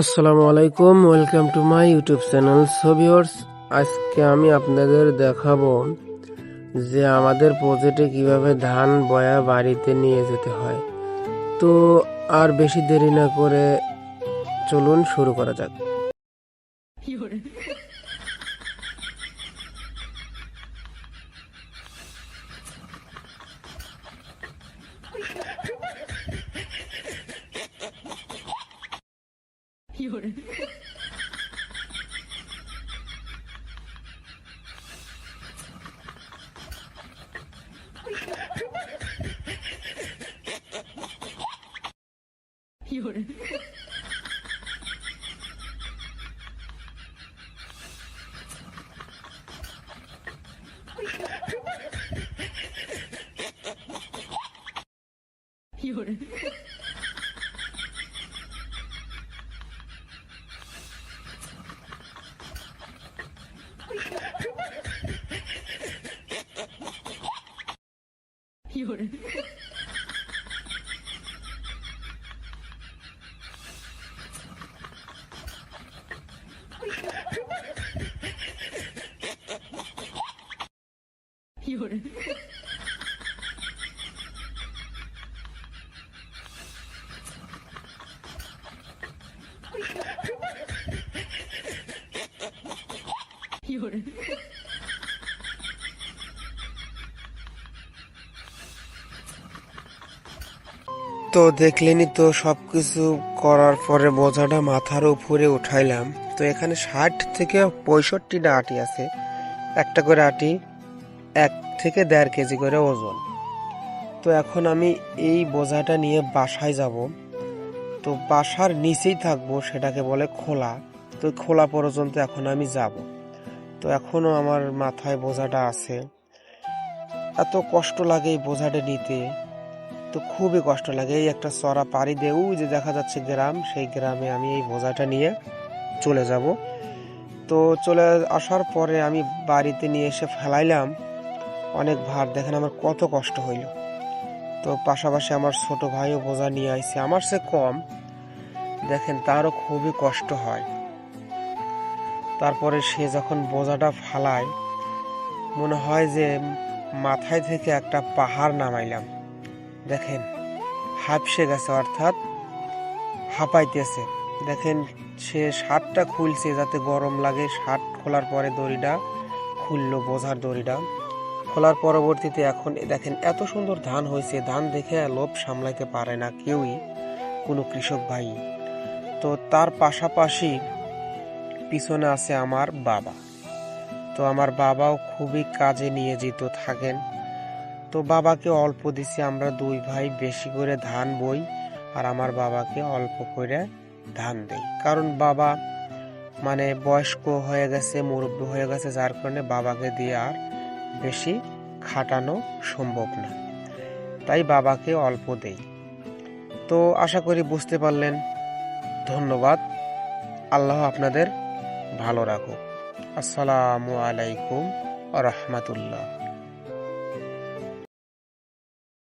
আসসালামু আলাইকুম, welcome to my YouTube channel সোভিওর্স। আজকে আমি আপনাদের দেখাবো যে আমাদের প্রজেক্টে কীভাবে ধান বয়া বাড়িতে নিয়ে যেতে হয়। তো আর বেশি দেরি না করে চলুন শুরু করা যাক। lloren. lloren. lloren. gjorde Gjorde Gjorde তো দেখলেনি তো সব কিছু করার পরে বোঝাটা মাথার উপরে উঠাইলাম। তো এখানে ষাট থেকে পঁয়ষট্টিটা আটি আছে। একটা করে আটি এক থেকে দেড় কেজি করে ওজন। তো এখন আমি এই বোঝাটা নিয়ে বাসায় যাব। তো বাসার নিচেই থাকব, সেটাকে বলে খোলা। তো খোলা পর্যন্ত এখন আমি যাব। তো এখনও আমার মাথায় বোঝাটা আছে। এত কষ্ট লাগে এই বোঝাটা নিতে। তো খুবই কষ্ট লাগে। এই একটা চড়া পাড়ি দিয়ে ওই যে দেখা যাচ্ছে গ্রাম, সেই গ্রামে আমি এই বোঝাটা নিয়ে চলে যাব। তো চলে আসার পরে আমি বাড়িতে নিয়ে এসে ফেলাইলাম। অনেক ভার, দেখেন আমার কত কষ্ট হইল। তো পাশাপাশি আমার ছোট ভাইও বোঝা নিয়ে আইছে, আমার সে কম। দেখেন তারও খুবই কষ্ট হয়। তারপরে সে যখন বোঝাটা ফালায়, মনে হয় যে মাথায় থেকে একটা পাহাড় নামাইলাম। দেখেন হাঁপসে গেছে, অর্থাৎ হাঁপাইতেছে। দেখেন, সে শার্টটা খুলছে যাতে গরম লাগে। শার্ট খোলার পরে দড়িটা খুললো, বোঝার দড়িটা। খোলার পরবর্তীতে এখন দেখেন, এত সুন্দর ধান হয়েছে। ধান দেখে লোভ সামলাইতে পারে না কেউই, কোনো কৃষক ভাই। তো তার পাশাপাশি পিছনে আছে আমার বাবা। তো আমার বাবাও খুবই কাজে নিয়োজিত থাকেন। তো বাবাকে অল্প দিছি, আমরা দুই ভাই বেশি করে ধান বই আর আমার বাবাকে অল্প করে ধান দেই। কারণ বাবা মানে বয়স্ক হয়ে গেছে, মুরব্বী হয়ে গেছে, যার কারণে বাবাকে দিয়ে আর বেশি খাটানো সম্ভব না। তাই বাবাকে অল্প দেই। তো আশা করি বুঝতে পারলেন। ধন্যবাদ। আল্লাহ আপনাদের ভালো রাখুক। আসসালামু আলাইকুম রহমতুল্লাহ।